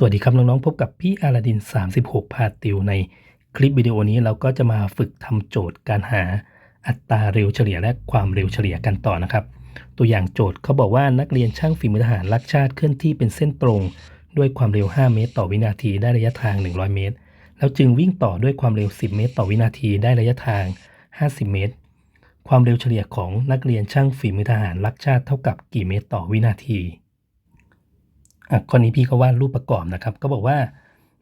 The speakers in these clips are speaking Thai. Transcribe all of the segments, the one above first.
สวัสดีครับน้องๆพบกับพี่อาลาดิน 36 พาติวในคลิปวิดีโอนี้เราก็จะมาฝึกทำโจทย์การหาอัตราเร็วเฉลี่ยและความเร็วเฉลี่ยกันต่อนะครับ ตัวอย่างโจทย์เขาบอกว่านักเรียนช่างฝีมือทหารรักชาติเคลื่อนที่เป็นเส้นตรง ด้วยความเร็ว 5 เมตร ต่อวินาทีได้ระยะทาง 100 เมตร แล้วจึงวิ่งต่อด้วยความเร็ว 10 เมตร ต่อวินาทีได้ระยะทาง 50 เมตร ความเร็วเฉลี่ยของนักเรียนช่างฝีมือทหารรักชาติเท่ากับกี่เมตร ต่อวินาที อะข้อนี้พี่ก็วาดรูปประกอบนะครับ ก็บอกว่า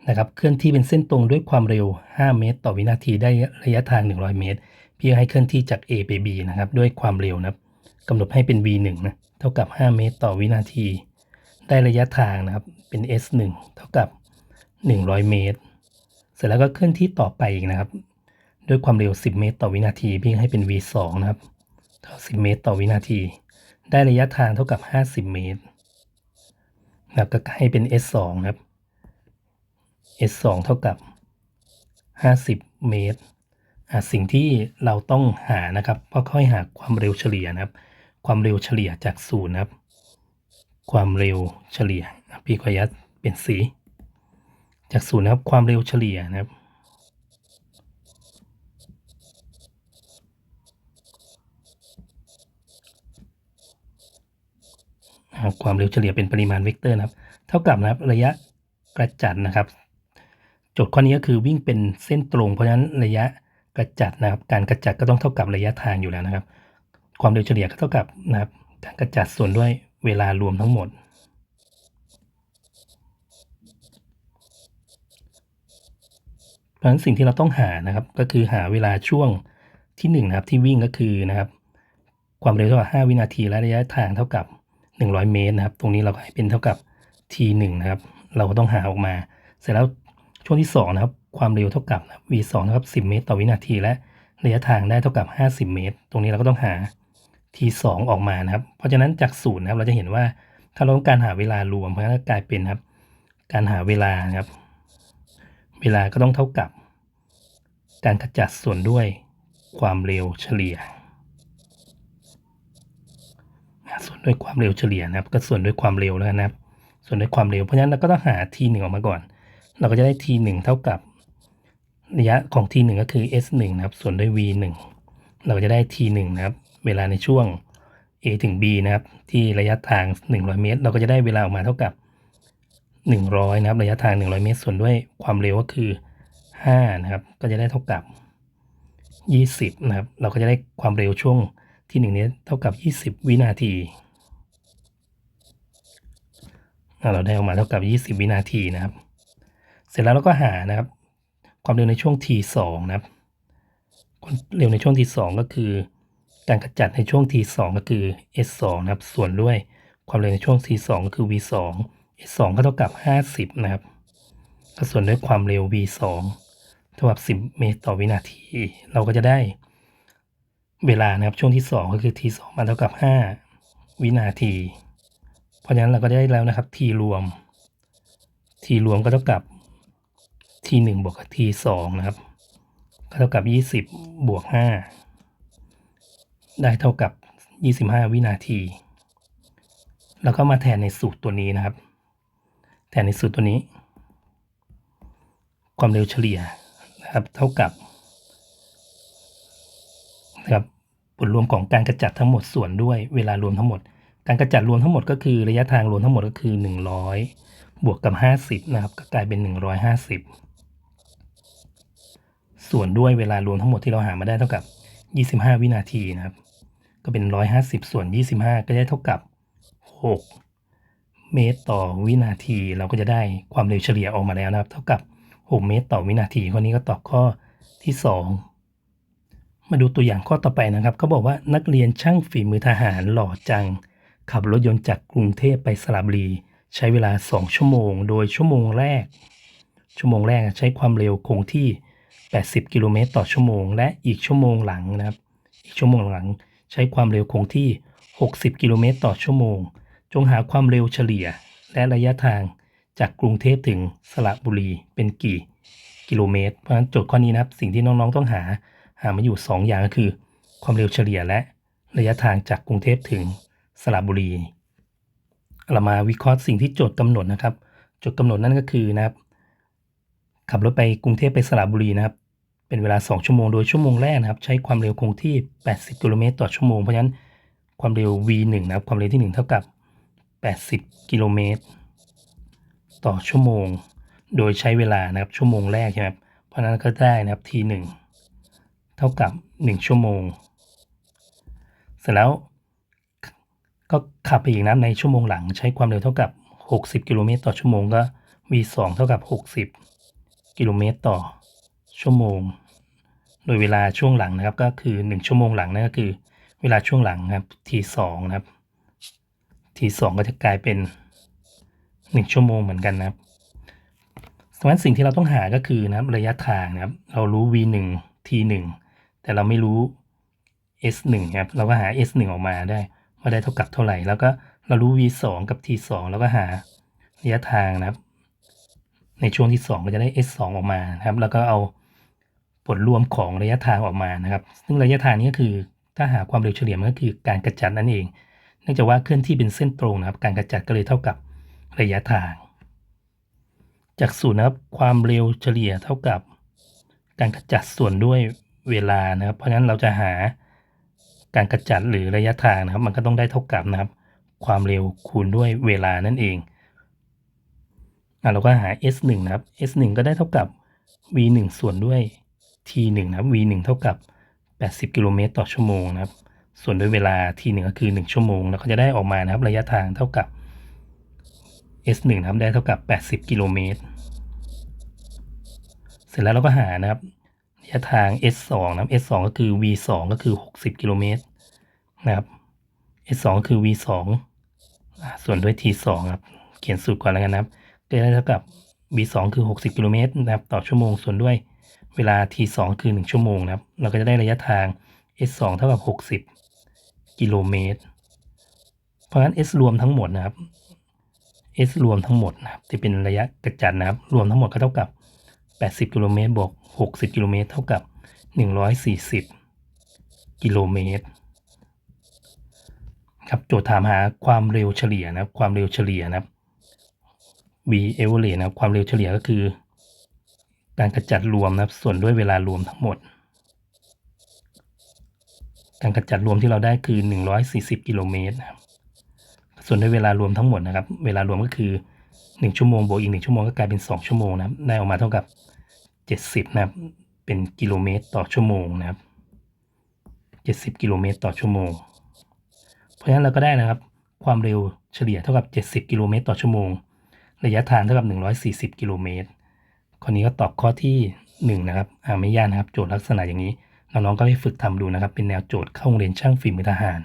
นะครับเคลื่อนที่เป็นเส้นตรงด้วยความเร็ว 5 เมตร ต่อวินาทีได้ระยะทาง 100 เมตร พี่ให้เคลื่อนที่จาก A ไป B นะครับ ด้วยความเร็วนะครับกำหนดให้เป็น V1 นะเท่ากับ 5 เมตร ต่อวินาที ได้ระยะทางนะครับเป็น S1 เท่ากับ 100 เมตร เสร็จแล้วก็เคลื่อนที่ต่อไปอีกนะครับ ด้วยความเร็ว 10 เมตร ต่อวินาที พี่ให้เป็น V2 นะครับเท่า10 เมตร ต่อวินาที ได้ระยะทางเท่ากับ 50 เมตร นะก็ให้เป็น S2 ครับ S2 เท่ากับ 50 เมตรอะสิ่งที่เราต้องหานะครับก็ค่อยหาความเร็วเฉลี่ยนะครับ ความเร็วเฉลี่ยจากศูนย์นะครับ ความเร็วเฉลี่ยพี่ขยัดเปลี่ยนสี จากศูนย์นะครับ ความเร็วเฉลี่ยนะครับ อ่าความเร็วเฉลี่ยเป็นปริมาณเวกเตอร์นะครับ เท่ากับนะครับระยะกระจัดนะครับ โจทย์ข้อนี้ก็คือวิ่งเป็นเส้นตรง เพราะฉะนั้นระยะกระจัดนะครับ การกระจัดก็ต้องเท่ากับระยะทางอยู่แล้วนะครับ ความเร็วเฉลี่ยก็เท่ากับนะครับการกระจัดส่วนด้วยเวลารวมทั้งหมด เพราะฉะนั้นสิ่งที่เราต้องหานะครับ ก็คือหาเวลาช่วงที่1นะครับที่วิ่งก็คือนะครับ ความเร็วเท่ากับ5วินาทีและระยะทางเท่ากับ 100 เมตรนะครับ ตรงนี้เราก็ให้เป็นเท่ากับ t1 นะครับ เราก็ต้องหาออกมา เสร็จแล้วช่วงที่ 2 นะครับ ความเร็วเท่ากับ v2 เท่ากับ 10 เมตร ต่อวินาที และระยะทางได้เท่ากับ 50 เมตร ตรงนี้เราก็ต้องหา t2 ออกมานะครับ เพราะฉะนั้นจากศูนย์นะครับ เราจะเห็นว่าถ้าเราต้องการหาเวลารวมเพราะฉะนั้นกลายเป็นครับ การหาเวลานะครับ เวลาก็ต้องเท่ากับ การขจัดส่วนด้วยความเร็วเฉลี่ย ส่วนด้วยความเร็วเฉลี่ยนะครับ ก็ส่วนด้วยความเร็วแล้วกันนะครับ ส่วนด้วยความเร็วเพราะฉะนั้นเราก็ต้องหา t 1ออกมาก่อน เราก็จะได้ t 1เท่ากับระยะของ t 1ก็คือ s 1นะครับ ส่วนด้วย v 1เราก็จะได้ t 1นะครับ เวลาในช่วง a ถึง b นะครับ ที่ระยะทาง 100 เมตร เราก็จะได้เวลาออกมาเท่ากับ 100 นะครับ ระยะทาง 100 เมตร ส่วนด้วยความเร็วก็คือ5นะครับ ก็จะได้เท่ากับ 20 นะครับ เราก็จะได้ความเร็วช่วง ที่1นี้เท่ากับ 20 วินาที เราได้ออกมาเท่ากับ 20 วินาทีนะครับ เสร็จแล้วเราก็หานะครับ ความเร็วในช่วง t2 นะครับ ความเร็วในช่วง t2 ก็คือการขจัดในช่วง t2 ก็คือ s2 นะครับ ส่วนด้วยความเร็วในช่วง t2 ก็คือ v2 s2 ก็เท่ากับ 50 นะครับก็ส่วนด้วยความเร็ว v2 เท่ากับ 10 เมตรต่อวินาที เราก็จะได้ เวลานะครับช่วงที่ 2 ก็คือ t 2มาเท่ากับ 5 วินาที เพราะฉะนั้นเราก็ได้แล้วนะครับ t รวม t รวมก็เท่ากับ t 1บวกกับ t 2นะครับ ก็เท่ากับ 20 บวก 5 ได้เท่ากับ 25 วินาที แล้วก็มาแทนในสูตรตัวนี้นะครับ แทนในสูตรตัวนี้ ความเร็วเฉลี่ยนะครับ เท่ากับ นะครับผลรวมของการกระจัดทั้งหมดส่วนด้วยเวลารวมทั้งหมด การกระจัดรวมทั้งหมดก็คือระยะทางรวมทั้งหมดก็คือ 100 บวกกับ 50นะครับก็กลายเป็น 150 ส่วนด้วยเวลารวมทั้งหมดที่เราหามาได้เท่ากับ 25 วินาทีนะครับ ก็เป็น 150 ส่วน 25 ก็ได้เท่ากับ 6 เมตรต่อวินาที เราก็จะได้ความเร็วเฉลี่ยออกมาแล้วนะครับ เท่ากับ 6 เมตรต่อวินาทีข้อนี้ก็ตอบข้อที่ 2 มาดูตัวอย่างข้อต่อไปนะครับเขาบอกว่านักเรียนช่างฝีมือทหารหล่อจัง ขับรถยนต์จากกรุงเทพไปสระบุรี ใช้เวลา 2 ชั่วโมง โดยชั่วโมงแรก ชั่วโมงแรกใช้ความเร็วคงที่ 80 กิโลเมตรต่อชั่วโมง และอีกชั่วโมงหลังนะครับ อีกชั่วโมงหลัง ใช้ความเร็วคงที่ 60 กิโลเมตรต่อชั่วโมง จงหาความเร็วเฉลี่ย และระยะทางจากกรุงเทพถึงสระบุรีเป็นกี่กิโลเมตร เพราะฉะนั้นโจทย์ข้อนี้นะครับ สิ่งที่น้องๆต้องหา หามาอยู่ 2 อย่างก็คือ ความเร็วเฉลี่ยและระยะทางจากกรุงเทพถึงสระบุรี เรามาวิเคราะห์สิ่งที่โจทย์กำหนดนะครับ โจจุดกำหนดนั่นก็คือนะครับ ขับรถไปกรุงเทพไปสระบุรีนะครับ เป็นเวลา 2 ชั่วโมง โดยชั่วโมงแรกนะครับ ใช้ความเร็วคงที่ 80 กิโลเมตรต่อชั่วโมง เพราะฉะนั้นความเร็ว v1 นะครับ ความเร็วที่ 1 เท่ากับ 80 กิโลเมตรต่อชั่วโมง โดยใช้เวลานะครับชั่วโมงแรกใช่ไหมครับ เพราะฉะนั้นก็ได้นะครับ t1 เท่ากับ 1 ชั่วโมง เสร็จแล้วก็ขับไปอีกนะในชั่วโมงหลังใช้ความเร็วเท่ากับ 60 กิโลเมตรต่อชั่วโมงก็ v2 เท่ากับ 60 กิโลเมตรต่อชั่วโมง โดยเวลาช่วงหลังนะครับก็คือ 1 ชั่วโมงหลังนั่นก็คือ เวลาช่วงหลังครับ t2 นะครับ t2 ก็จะกลายเป็น 1 ชั่วโมงเหมือนกันนะครับสำหรับสิ่งที่เราต้องหาก็คือนะครับระยะทางนะครับ เรารู้ v1 t1 แต่เราไม่รู้ s1 ครับเราก็หา s1 ออกมาได้ว่าได้เท่ากับเท่าไหร่ แล้วก็เรารู้ v2 กับ t2 แล้วก็หาระยะทางนะครับ ในช่วงที่ 2 ก็จะได้ s2 ออกมานะครับ แล้วก็เอาผลรวมของระยะทางออกมานะครับ ซึ่งระยะทางนี้ก็คือถ้าหาความเร็วเฉลี่ยมันก็คือการกระจัดนั่นเอง เนื่องจากว่าเคลื่อนที่เป็นเส้นตรงนะครับ การกระจัดก็เลยเท่ากับระยะทาง จากศูนย์นะครับความเร็วเฉลี่ยเท่ากับ การกระจัดส่วนด้วย เวลานะครับ เพราะฉะนั้นเราจะหาการกระจัดหรือระยะทางนะครับ มันก็ต้องได้เท่ากับนะครับ ความเร็วคูณด้วยเวลานั่นเองอะเราก็หา s1 นะครับ s1 ก็ได้เท่ากับ v1 ส่วนด้วย t1 นะครับ v1 เท่ากับ 80 กิโลเมตรต่อชั่วโมงนะครับ ส่วนด้วยเวลา t1 ก็คือ 1 ชั่วโมง แล้วก็จะได้ออกมานะครับ ระยะทางเท่ากับ s1 นะครับ ได้เท่ากับ 80 กิโลเมตร เสร็จแล้วเราก็หานะครับ ระยะทาง s2 นะครับ s2 ก็คือ v2 ก็คือ 60 กิโลเมตรนะครับ s2 ก็คือ v2 ส่วนด้วย t2 ครับ เขียนสูตรก่อนแล้วกันนะครับก็ได้เท่ากับ v2 คือ 60 กิโลเมตรนะครับต่อชั่วโมงส่วนด้วยเวลา t2 คือ 1 ชั่วโมงนะครับ เราก็จะได้ระยะทาง s2 เท่ากับ 60 กิโลเมตร เพราะฉะนั้น s รวมทั้งหมดนะครับ s รวมทั้งหมดนะครับที่เป็นระยะกระจัดนะครับ รวมทั้งหมดก็เท่ากับ 80 กิโลเมตรบวก60 กิโลเมตร เท่ากับ 140 กิโลเมตร ครับโจทย์ถามหาความเร็วเฉลี่ยนะครับ ความเร็วเฉลี่ยนะครับ v average นะครับ ความเร็วเฉลี่ยก็คือ การกระจัดรวมนะครับ ส่วนด้วยเวลารวมทั้งหมด การกระจัดรวมที่เราได้คือ 140 กิโลเมตรนะครับ ส่วนด้วยเวลารวมทั้งหมดนะครับ เวลารวมก็คือ1 ชั่วโมงบวกอีก 1 ชั่วโมงก็กลายเป็น 2 ชั่วโมงนะครับ ได้ออกมาเท่ากับ 70 นะครับ เป็นกิโลเมตรต่อชั่วโมงนะครับ 70 กิโลเมตรต่อชั่วโมง เพราะฉะนั้นเราก็ได้นะครับ ความเร็วเฉลี่ยเท่ากับ 70 กิโลเมตรต่อชั่วโมง ระยะทางเท่ากับ 140 กิโลเมตรข้อนี้ก็ตอบข้อที่ 1 นะครับ อ่าไม่ยากนะครับ โจทย์ลักษณะอย่างนี้ น้องๆก็ไปฝึกทำดูนะครับ เป็นแนวโจทย์เข้าโรงเรียนช่างฝีมือทหาร